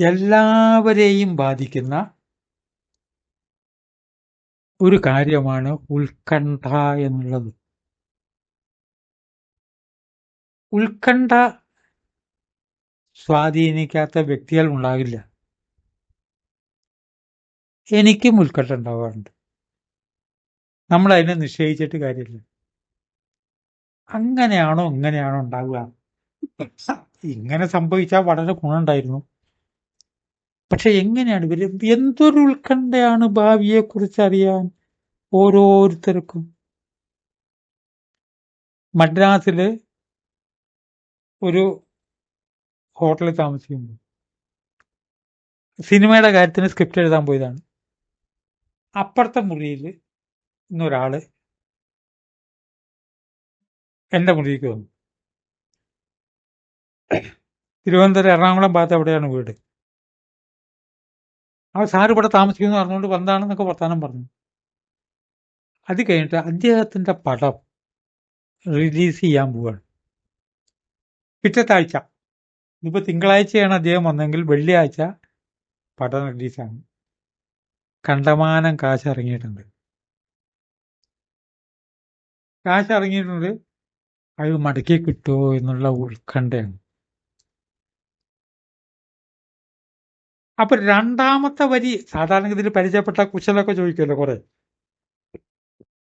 എല്ലാവരെയും ബാധിക്കുന്ന ഒരു കാര്യമാണ് ഉത്കണ്ഠ എന്നുള്ളത്. ഉത്കണ്ഠ സ്വാധീനിക്കാത്ത വ്യക്തികൾ ഉണ്ടാകില്ല എനിക്കും ഉത്കണ്ഠ ഉണ്ടാവാറുണ്ട്. നമ്മൾ അതിനെ നിശ്ചയിച്ചിട്ട് കാര്യമില്ല. അങ്ങനെയാണോ ഇങ്ങനെയാണോ ഉണ്ടാവുക? ഇങ്ങനെ സംഭവിച്ചാൽ വളരെ ഗുണമുണ്ടായിരുന്നു പക്ഷെ എങ്ങനെയാണ് ഇവർ എന്തൊരു ഉത്കണ്ഠയാണ് ഭാവിയെ കുറിച്ച് അറിയാൻ ഓരോരുത്തർക്കും. മദ്രാസിൽ ഒരു ഹോട്ടലിൽ താമസിക്കുമ്പോൾ സിനിമയുടെ കാര്യത്തിന് സ്ക്രിപ്റ്റ് എഴുതാൻ പോയതാണ്. അപ്പുറത്തെ മുറിയിൽ ഇന്നൊരാൾ എന്റെ മുറിയിലേക്ക് വന്നു. തിരുവനന്തപുരം എറണാകുളം ഭാഗത്ത് എവിടെയാണ് വീട്? ആ സാറിവിടെ താമസിക്കുന്നു പറഞ്ഞുകൊണ്ട് വന്നതാണെന്നൊക്കെ വർത്തമാനം പറഞ്ഞു. അത് കഴിഞ്ഞിട്ട് അദ്ദേഹത്തിന്റെ പടം റിലീസ് ചെയ്യാൻ പോവാണ്. പിറ്റത്തെ ആഴ്ച ഇപ്പോൾ തിങ്കളാഴ്ചയാണ് അദ്ദേഹം വന്നെങ്കിൽ വെള്ളിയാഴ്ച പടം റിലീസാണ്. കണ്ടമാനം കാശ് ഇറങ്ങിയിട്ടുണ്ട്. കാശ് ഇറങ്ങിയിട്ടുണ്ട് അത് മടക്കി കിട്ടുമോ എന്നുള്ള ഉത്കണ്ഠയാണ്. അപ്പൊ രണ്ടാമത്തെ വരി സാധാരണഗതിയിൽ പരിചയപ്പെട്ട കുശലൊക്കെ ചോദിക്കുമല്ലോ കുറെ.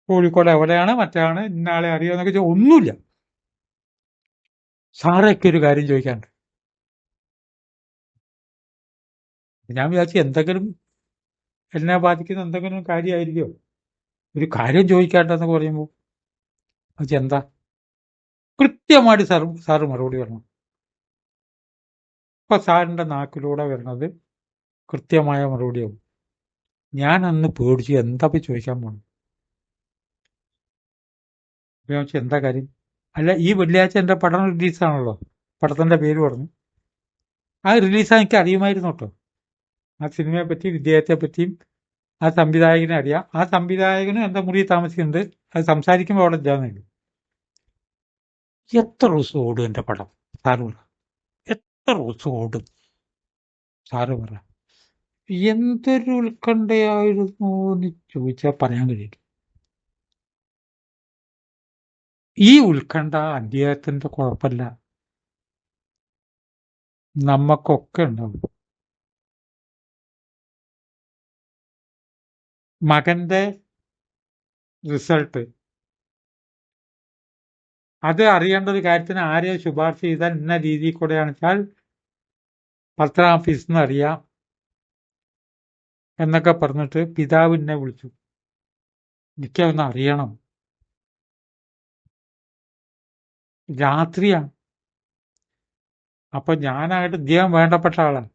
കോഴിക്കോട് എവിടെയാണ് മറ്റാണ് ഇന്നാളെ അറിയാന്നൊക്കെ ചോദിച്ചാൽ ഒന്നുമില്ല. സാറൊക്കെ ഒരു കാര്യം ചോദിക്കാണ്ട് ഞാൻ വിചാരിച്ചു എന്തെങ്കിലും എന്നെ ബാധിക്കുന്ന എന്തെങ്കിലും കാര്യമായിരിക്കുമോ ഒരു കാര്യം ചോദിക്കാണ്ടെന്ന് പറയുമ്പോൾ എന്താ? കൃത്യമായിട്ട് സാർ സാറ് മറുപടി പറഞ്ഞു അപ്പൊ സാറിന്റെ നാക്കിലൂടെ വരുന്നത് കൃത്യമായ മറുപടിയാവും ഞാൻ അന്ന് പേടിച്ചു എന്താ പോയി ചോദിക്കാൻ പോണു? ചോദിച്ചു, എന്താ കാര്യം? അല്ല ഈ വെള്ളിയാഴ്ച എന്റെ പടം റിലീസാണല്ലോ പടത്തിന്റെ പേര് പറഞ്ഞു. ആ റിലീസാ എനിക്ക് അറിയുമായിരുന്നു കേട്ടോ. ആ സിനിമയെ പറ്റി വിദ്യാർത്ഥിയെ പറ്റിയും ആ സംവിധായകനെ അറിയാം. ആ സംവിധായകനും എന്താ മുറിയിൽ താമസിക്കുന്നുണ്ട് അത് സംസാരിക്കുമ്പോൾ അവിടെ ഇല്ലാന്നേ എത്ര ദിവസം ഓടും എന്റെ പടം സാറ് പറ. എത്ര ദിവസം ഓടും? സാറ് പറ. എന്തൊരു ഉത്കണ്ഠയായിരുന്നു എന്ന് ചോദിച്ചാൽ പറയാൻ കഴിയില്ല. ഈ ഉത്കണ്ഠ അദ്ദേഹത്തിന്റെ കുഴപ്പമില്ല. നമ്മക്കൊക്കെ ഉണ്ടാവും. മകന്റെ റിസൾട്ട് അത് അറിയേണ്ട ഒരു കാര്യത്തിന് ആരെയോ ശുപാർശ ചെയ്താൽ ഇന്ന രീതിയിൽ കൂടെയാണെന്നു വെച്ചാൽ പത്ര ഓഫീസിൽ നിന്ന് അറിയാം. എന്നൊക്കെ പറഞ്ഞിട്ട് പിതാവിനെ വിളിച്ചു. എനിക്കതൊന്ന് അറിയണം. രാത്രിയാണ്. അപ്പൊ ഞാനായിട്ട് ഇദ്ദേഹം വേണ്ടപ്പെട്ട ആളാണ്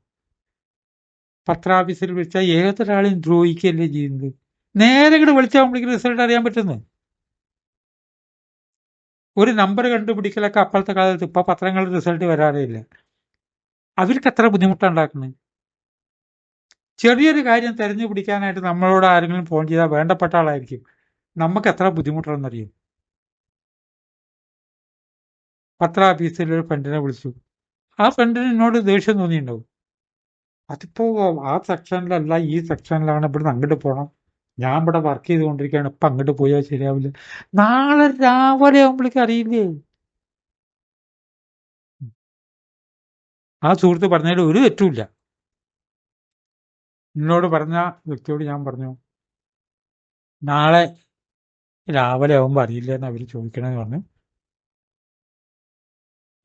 പത്രാഫീസിൽ വിളിച്ചാൽ ഏതൊരാളെയും ദ്രോഹിക്കുകയല്ലേ ചെയ്യുന്നത്? നേരെ ഇങ്ങോട്ട് വിളിച്ചാൽ റിസൾട്ട് അറിയാൻ പറ്റുന്നു? ഒരു നമ്പർ കണ്ടുപിടിക്കലൊക്കെ അപ്പോഴത്തെ കാലത്ത് ഇപ്പൊ പത്രങ്ങളുടെ റിസൾട്ട് വരാറേ ഇല്ല. അവർക്ക് എത്ര ബുദ്ധിമുട്ടുണ്ടാക്കുന്നത് ചെറിയൊരു കാര്യം തെരഞ്ഞു പിടിക്കാനായിട്ട് നമ്മളോട് ആരെങ്കിലും ഫോൺ ചെയ്താൽ വേണ്ടപ്പെട്ട ആളായിരിക്കും. നമുക്ക് എത്ര ബുദ്ധിമുട്ടുണ്ടെന്നറിയും? പത്ര ഓഫീസിൽ ഒരു ഫ്രണ്ടിനെ വിളിച്ചു. ആ ഫ്രണ്ടിന് എന്നോട് ദേഷ്യം തോന്നിയിട്ടുണ്ടാവും. അതിപ്പോ ആ സെക്ഷനിലല്ല ഈ സെക്ഷനിലാണ് ഇവിടുന്ന് അങ്ങോട്ട് പോകണം ഞാൻ ഇവിടെ വർക്ക് ചെയ്തുകൊണ്ടിരിക്കുകയാണ്. ഇപ്പൊ അങ്ങോട്ട് പോയാൽ ശരിയാവില്ല. നാളെ രാവിലെ ആകുമ്പോഴേക്കും അറിയില്ലേ? ആ സുഹൃത്ത് പറഞ്ഞതിൽ ഒരു തെറ്റുമില്ല എന്നോട് പറഞ്ഞ വ്യക്തിയോട് ഞാൻ പറഞ്ഞു നാളെ രാവിലെ ആവുമ്പോൾ അറിയില്ല എന്ന് അവർ ചോദിക്കണമെന്ന് പറഞ്ഞു.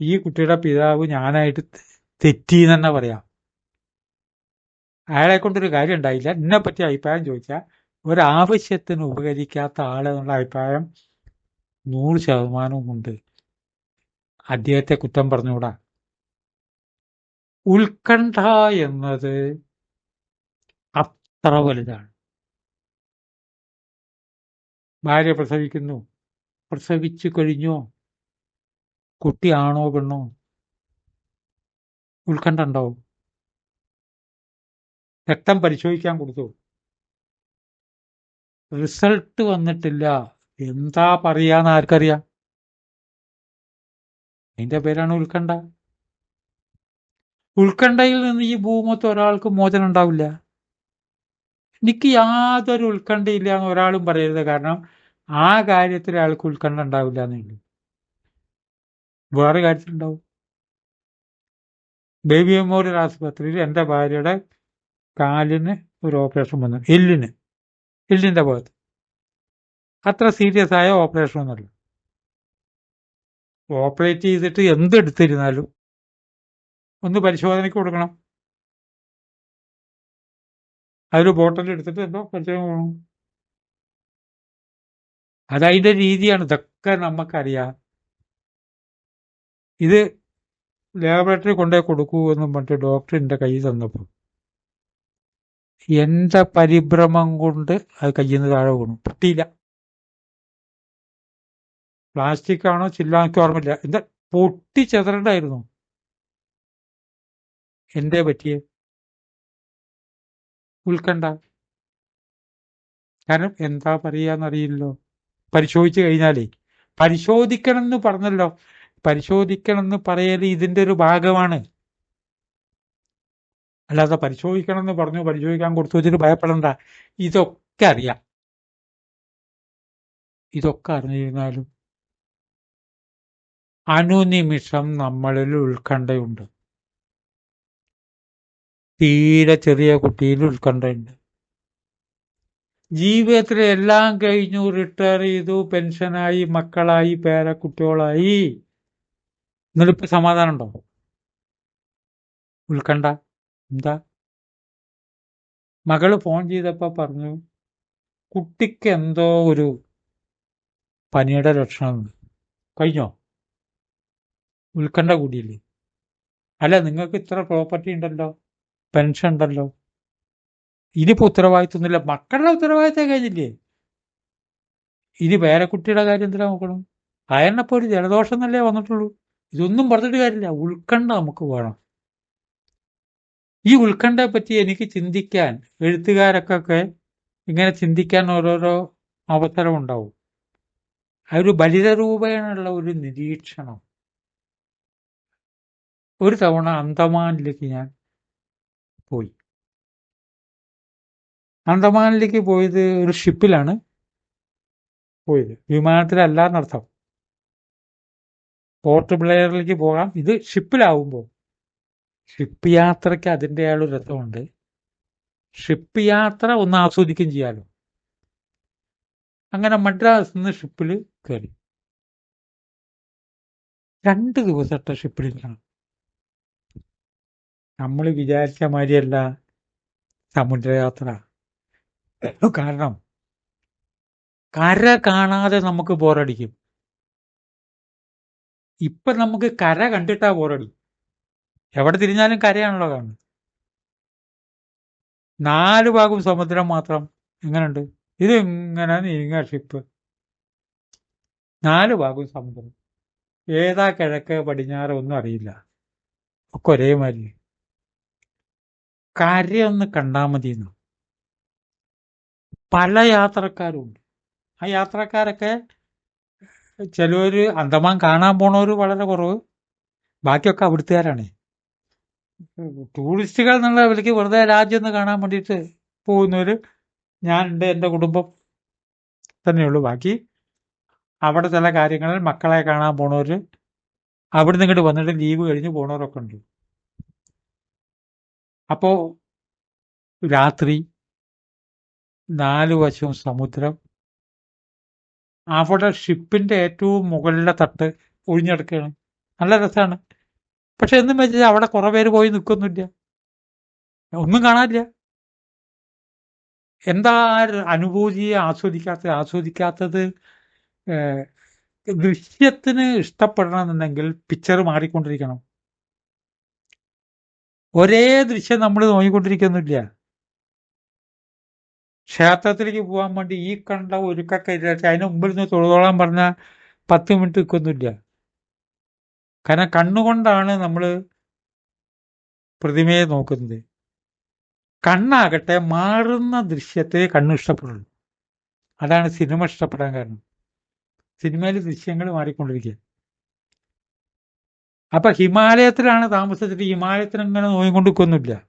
ഈ കുട്ടിയുടെ പിതാവ് ഞാനായിട്ട് തെറ്റി തന്നെ പറയാം. അയാളെ കൊണ്ടൊരു കാര്യം ഉണ്ടായില്ല. എന്നെ പറ്റി അഭിപ്രായം ചോദിച്ചാൽ ഒരാവശ്യത്തിന് ഉപകരിക്കാത്ത ആളെന്നുള്ള അഭിപ്രായം നൂറ് ശതമാനവും ഉണ്ട്. അദ്ദേഹത്തെ കുറ്റം പറഞ്ഞുകൂടാ. ഉത്കണ്ഠ എന്നത് അത്ര വലുതാണ്. ഭാര്യ പ്രസവിക്കുന്നു. പ്രസവിച്ചു കഴിഞ്ഞോ? കുട്ടിയാണോ പെണ്ണോ? ഉത്കണ്ഠ ഉണ്ടാവും രക്തം പരിശോധിക്കാൻ കൊടുത്തു. റിസൾട്ട് വന്നിട്ടില്ല. എന്താ പറയാന്ന് ആർക്കറിയാം? അതിന്റെ പേരാണ് ഉത്കണ്ഠ. ഉത്കണ്ഠയിൽ നിന്ന് ഈ ഭൂമത്ത് ഒരാൾക്ക് മോചനം ഉണ്ടാവില്ല. എനിക്ക് യാതൊരു ഉത്കണ്ഠയില്ല എന്ന് ഒരാളും പറയരുത്. കാരണം ആ കാര്യത്തിൽ അയാൾക്ക് ഉത്കണ്ഠ ഉണ്ടാവില്ല എന്നുള്ളൂ വേറെ കാര്യത്തിലുണ്ടാവും. ബേബി മെമ്മോറിയൽ ആശുപത്രിയിൽ എന്റെ ഭാര്യയുടെ കാലിന് ഒരു ഓപ്പറേഷൻ വന്നു. എല്ലിന്. എല്ലിന്റെ ഭാഗത്ത്. അത്ര സീരിയസ് ആയ ഓപ്പറേഷൻ ഒന്നുമല്ല. ഓപ്പറേറ്റ് ചെയ്തിട്ട് എന്തെടുത്തിരുന്നാലും ഒന്ന് പരിശോധനയ്ക്ക് കൊടുക്കണം. അതൊരു ബോട്ടിൽ എടുത്തിട്ട് എന്തോ കൊടുക്കണം അതതിന്റെ രീതിയാണ് ഇതൊക്കെ നമുക്കറിയാം ഇത് ലാബറട്ടറി കൊണ്ടുപോയി കൊടുക്കൂ എന്ന് പറഞ്ഞിട്ട് ഡോക്ടർ എന്റെ കൈ തന്നപ്പോൾ എന്റെ പരിഭ്രമം കൊണ്ട് അത് കയ്യിൽ നിന്ന് താഴെ വീണു? പൊട്ടിയില്ല. പ്ലാസ്റ്റിക് ആണോ ചില്ലാക്കി ഓർമ്മയില്ല. എന്താ പൊട്ടി ചെതറണ്ടായിരുന്നു എന്തേ പറ്റിയ? ഉൾക്കണ്ട കാരണം എന്താ പറയാന്നറിയില്ലോ പരിശോധിച്ചു കഴിഞ്ഞാലേ പരിശോധിക്കണം എന്ന് പറഞ്ഞല്ലോ. പരിശോധിക്കണം എന്ന് പറയൽ ഇതിന്റെ ഒരു ഭാഗമാണ്. അല്ലാതെ പരിശോധിക്കണം എന്ന് പറഞ്ഞു പരിശോധിക്കാൻ കൊടുത്തു വെച്ചിട്ട് ഭയപ്പെടണ്ട. ഇതൊക്കെ അറിയാം. ഇതൊക്കെ അറിഞ്ഞിരുന്നാലും അനുനിമിഷം നമ്മളിൽ ഉത്കണ്ഠയുണ്ട് തീരെ ചെറിയ കുട്ടിയിൽ ഉത്കണ്ഠയുണ്ട്. ജീവിതത്തിൽ എല്ലാം കഴിഞ്ഞു റിട്ടയർ ചെയ്തു പെൻഷനായി മക്കളായി പേരക്കുട്ടികളായി. എന്നിട്ടിപ്പോ സമാധാനം ഉണ്ടോ? ഉത്കണ്ഠ? എന്താ? മകൾ ഫോൺ ചെയ്തപ്പോ പറഞ്ഞു കുട്ടിക്ക് എന്തോ ഒരു പനിയുടെ ലക്ഷണമുണ്ട്. കഴിഞ്ഞോ? ഉത്കണ്ഠ കൂടിയില്ലേ? അല്ല നിങ്ങൾക്ക് ഇത്ര പ്രോപ്പർട്ടി ഉണ്ടല്ലോ. പെൻഷൻ ഉണ്ടല്ലോ. ഇനിയിപ്പോ ഉത്തരവാദിത്വമൊന്നുമില്ല. മക്കളുടെ ഉത്തരവാദിത്തം കഴിഞ്ഞില്ലേ? ഇനി പേരക്കുട്ടിയുടെ കാര്യം എന്തിനാ നോക്കണം? അയണപ്പോ ഒരു ജലദോഷം എന്നല്ലേ വന്നിട്ടുള്ളൂ. ഇതൊന്നും പറഞ്ഞിട്ട് കാര്യമില്ല. ഉൾക്കണ്ഠ നമുക്ക് വേണം. ഈ ഉത്കണ്ഠയെ പറ്റി എനിക്ക് ചിന്തിക്കാൻ എഴുത്തുകാരൊക്കെ ഇങ്ങനെ ചിന്തിക്കാൻ ഓരോരോ അവസരം ഉണ്ടാവും. അതൊരു ബലിതരൂപേണുള്ള ഒരു നിരീക്ഷണം. ഒരു തവണ അന്തമാനിലേക്ക് ഞാൻ പോയി. അന്തമാനിലേക്ക് പോയത് ഒരു ഷിപ്പിലാണ് പോയത്. വിമാനത്തിലല്ല എന്നർത്ഥം പോർട്ട് ബ്ലെയറിലേക്ക് പോകാം. ഇത് ഷിപ്പിലാവുമ്പോൾ ഷിപ്പ് യാത്രയ്ക്ക് അതിന്റെ ഒരു രസമുണ്ട് ഷിപ്പ് യാത്ര ഒന്ന് ആസ്വദിക്കുകയും ചെയ്യാലോ. അങ്ങനെ മദ്രാസ് നിന്ന് ഷിപ്പിൽ കയറി രണ്ട് ദിവസത്തെ ഷിപ്പിലിരിക്കണം നമ്മൾ വിചാരിച്ച മാതിരിയല്ല സമുദ്രയാത്ര. കാരണം കര കാണാതെ നമുക്ക് ബോറടിക്കും. ഇപ്പൊ നമുക്ക് കര കണ്ടിട്ടാ ബോറടി എവിടെ തിരിഞ്ഞാലും കരയാണല്ലോ കാണുന്നത്. നാല് ഭാഗം സമുദ്രം മാത്രം. എങ്ങനെയുണ്ട് ഇത് ഇങ്ങനെ നീങ്ങ ഷിപ്പ്. നാല് ഭാഗം സമുദ്രം. ഏതാ കിഴക്ക് പടിഞ്ഞാറ് ഒന്നും അറിയില്ല. ഒക്കെ ഒരേമാതിരി. കരയൊന്ന് കണ്ടാൽ മതിയെന്നു? പല യാത്രക്കാരുണ്ട്. ആ യാത്രക്കാരൊക്കെ ചിലവർ അന്തമാൻ കാണാൻ പോണവർ വളരെ കുറവ്. ബാക്കിയൊക്കെ അവിടുത്തുകാരാണ്. ടൂറിസ്റ്റുകൾ എന്നുള്ള വിലക്ക് വെറുതെ രാജ്യം ഒന്ന് കാണാൻ വേണ്ടിയിട്ട് പോകുന്നവര് ഞാനുണ്ട് എന്റെ കുടുംബം തന്നെയുള്ളൂ. ബാക്കി അവിടെ ചില കാര്യങ്ങളിൽ മക്കളെ കാണാൻ പോണവർ അവിടുന്ന് ഇങ്ങോട്ട് വന്നിട്ട് ലീവ് കഴിഞ്ഞ് പോണവരൊക്കെ ഉണ്ട്. അപ്പോ രാത്രി നാലു വശവും സമുദ്രം. അവിടെ ഷിപ്പിന്റെ ഏറ്റവും മുകളിലെ തട്ട് ഒഴിഞ്ഞെടുക്കുകയാണ്. നല്ല രസമാണ്. പക്ഷെ എന്നും വെച്ചാൽ അവിടെ കുറെ പേര് പോയി നിൽക്കൊന്നുമില്ല. ഒന്നും കാണാനില്ല. എന്താ അനുഭൂതിയെ ആസ്വദിക്കാത്ത ആസ്വദിക്കാത്തത്? ദൃശ്യത്തിന് ഇഷ്ടപ്പെടണമെന്നുണ്ടെങ്കിൽ പിക്ചർ മാറിക്കൊണ്ടിരിക്കണം. ഒരേ ദൃശ്യം നമ്മൾ നോക്കിക്കൊണ്ടിരിക്കുന്നില്ല. ക്ഷേത്രത്തിലേക്ക് പോകാൻ വേണ്ടി ഈ കണ്ട ഒരുക്കൊക്കെ അതിന് മുമ്പിൽ നിന്ന് തൊഴുതോളാൻ പറഞ്ഞ പത്ത് മിനിറ്റ് നിൽക്കൊന്നുമില്ല കാരണം കണ്ണുകൊണ്ടാണ് നമ്മൾ പ്രതിമയെ നോക്കുന്നത്. കണ്ണാകട്ടെ മാറുന്ന ദൃശ്യത്തെ കണ്ണ് ഇഷ്ടപ്പെടുള്ളൂ. അതാണ് സിനിമ ഇഷ്ടപ്പെടാൻ കാരണം. സിനിമയിൽ ദൃശ്യങ്ങൾ മാറിക്കൊണ്ടിരിക്കുക. അപ്പൊ ഹിമാലയത്തിലാണ് താമസിച്ചിട്ട് ഹിമാലയത്തിന് ഇങ്ങനെ നോയിക്കൊണ്ടിരിക്കൊന്നുമില്ല.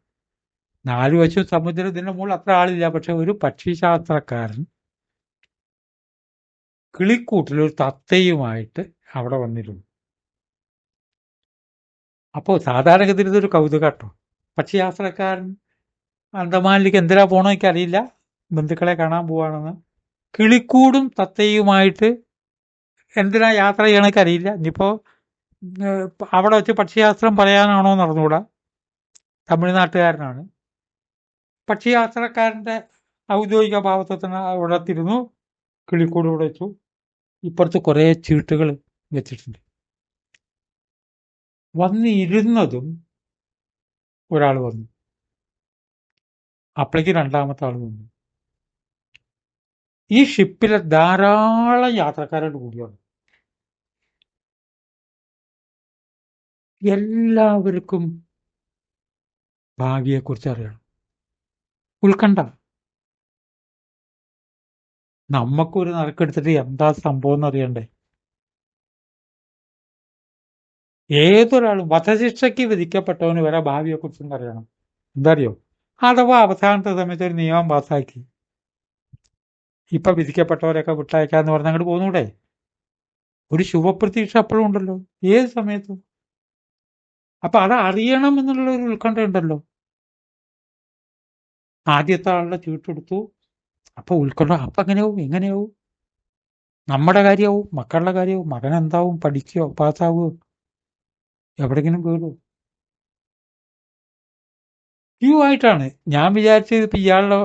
നാല് വശവും സമുദ്രത്തിന്റെ മുകളിൽ അത്ര ആളില്ല. പക്ഷെ ഒരു പക്ഷിശാസ്ത്രക്കാരൻ കിളിക്കൂട്ടിൽ ഒരു തത്തയുമായിട്ട് അവിടെ വന്നിരുന്നു. അപ്പോൾ സാധാരണഗതിയിൽ ഇതൊരു കൗതുകം കേട്ടോ. പക്ഷിശാസ്ത്രക്കാരൻ അന്തമാനിലേക്ക് എന്തിനാ പോകണമെന്ന് എനിക്കറിയില്ല. ബന്ധുക്കളെ കാണാൻ പോവാണെന്ന്. കിളിക്കൂടും തത്തയുമായിട്ട് എന്തിനാ യാത്ര ചെയ്യണമെങ്കിൽ അറിയില്ല ഇനിയിപ്പോൾ അവിടെ വെച്ച് പക്ഷിശാസ്ത്രം പറയാനാണോ നടന്നുകൂടാ തമിഴ്നാട്ടുകാരനാണ്. പക്ഷിശാസ്ത്രക്കാരന്റെ ഔദ്യോഗിക ഭാവത്വത്തിന് അവിടെ തിരുന്നു കിളിക്കൂട് ഇവിടെ വെച്ചു. ഇപ്പുറത്ത് കുറേ ചീട്ടുകൾ വെച്ചിട്ടുണ്ട്. വന്നിരുന്നതും ഒരാൾ വന്നു. അപ്പോഴേക്ക് രണ്ടാമത്തെ ആൾ വന്നു. ഈ ഷിപ്പിലെ ധാരാളം യാത്രക്കാരോട് കൂടിയാണ്. എല്ലാവർക്കും ഭാവിയെക്കുറിച്ച് അറിയണം. ഉത്കണ്ഠ. നമ്മക്കൊരു നറുക്കെടുത്തിട്ട് എന്താ സംഭവം എന്ന് അറിയണ്ടേ ഏതൊരാളും വധശിക്ഷയ്ക്ക് വിധിക്കപ്പെട്ടവന് വരെ ഭാവിയെക്കുറിച്ചും അറിയണം. എന്തറിയോ? അഥവാ അവസാനത്തെ സമയത്ത് ഒരു നിയമം പാസ്സാക്കി. ഇപ്പൊ വിധിക്കപ്പെട്ടവരെയൊക്കെ വിട്ടയക്കാന്ന് പറഞ്ഞ് അങ്ങോട്ട് പോന്നൂടെ? ഒരു ശുഭപ്രതീക്ഷ അപ്പോഴും ഉണ്ടല്ലോ. ഏത് സമയത്തും. അപ്പൊ അത് അറിയണം എന്നുള്ള ഒരു ഉത്കണ്ഠ ഉണ്ടല്ലോ. ആദ്യത്തെ ആളുടെ ചീട്ടെടുത്തു അപ്പൊ ഉത്കണ്ഠ അപ്പൊ എങ്ങനെയാവും? എങ്ങനെയാവും? നമ്മുടെ കാര്യമാവും മക്കളുടെ കാര്യമാവും മകൻ എന്താവും? പഠിക്കോ പാസ്സാവോ? എവിടെങ്കിലും വീടോ ക്യൂ ആയിട്ടാണ്. ഞാൻ വിചാരിച്ചത് ഇപ്പൊ ഇയാളുടെ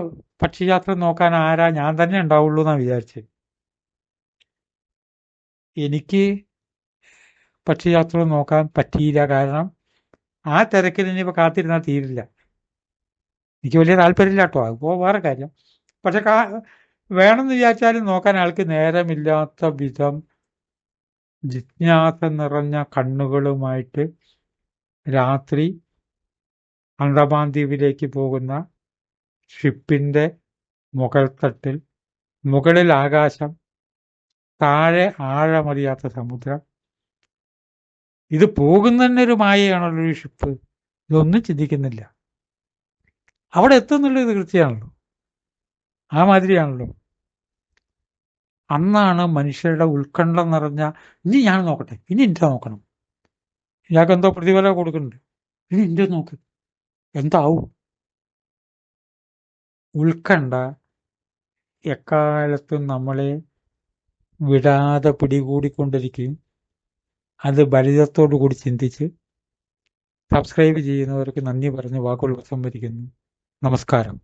പക്ഷിയാത്ര നോക്കാൻ ആരാ? ഞാൻ തന്നെ ഉണ്ടാവുള്ളൂ എന്നാ വിചാരിച്ചത് എനിക്ക് പക്ഷിയാത്ര നോക്കാൻ പറ്റിയില്ല കാരണം ആ തിരക്കിൽ ഇനിയിപ്പോൾ കാത്തിരുന്നാൽ തീരില്ല. എനിക്ക് വലിയ താല്പര്യമില്ല കേട്ടോ. അതിപ്പോൾ വേറെ കാര്യം. പക്ഷെ കാ വേണമെന്ന് വിചാരിച്ചാലും നോക്കാൻ ആൾക്ക് നേരമില്ലാത്ത വിധം ജിജ്ഞാസ നിറഞ്ഞ കണ്ണുകളുമായിട്ട് രാത്രി അന്തമാൻ ദ്വീപിലേക്ക് പോകുന്ന ഷിപ്പിന്റെ മുകൾത്തട്ടിൽ മുകളിൽ ആകാശം താഴെ ആഴമറിയാത്ത സമുദ്രം ഇത് പോകുന്നതന്നെ ഒരു മായയാണല്ലോ ഒരു ഷിപ്പ്. ഇതൊന്നും ചിന്തിക്കുന്നില്ല. അവിടെ എത്തുന്നുള്ളത് കൃത്യമാണല്ലോ. ആ മാതിരിയാണല്ലോ. അന്നാണ് മനുഷ്യരുടെ ഉത്കണ്ഠ നിറഞ്ഞ ഇനി ഞാൻ നോക്കട്ടെ ഇനി എന്റെ നോക്കണം. ഇയാൾക്ക് എന്തോ പ്രതിഫലം കൊടുക്കുന്നുണ്ട്. ഇനി എന്റെ നോക്ക്. എന്താവും? ഉത്കണ്ഠ എക്കാലത്തും നമ്മളെ വിടാതെ പിടികൂടിക്കൊണ്ടിരിക്കും. അത് ബലിതത്തോടു കൂടി ചിന്തിച്ച് സബ്സ്ക്രൈബ് ചെയ്യുന്നവർക്ക് നന്ദി പറഞ്ഞ് വാക്കുകൾ ഉപസംഹരിക്കുന്നു നമസ്കാരം.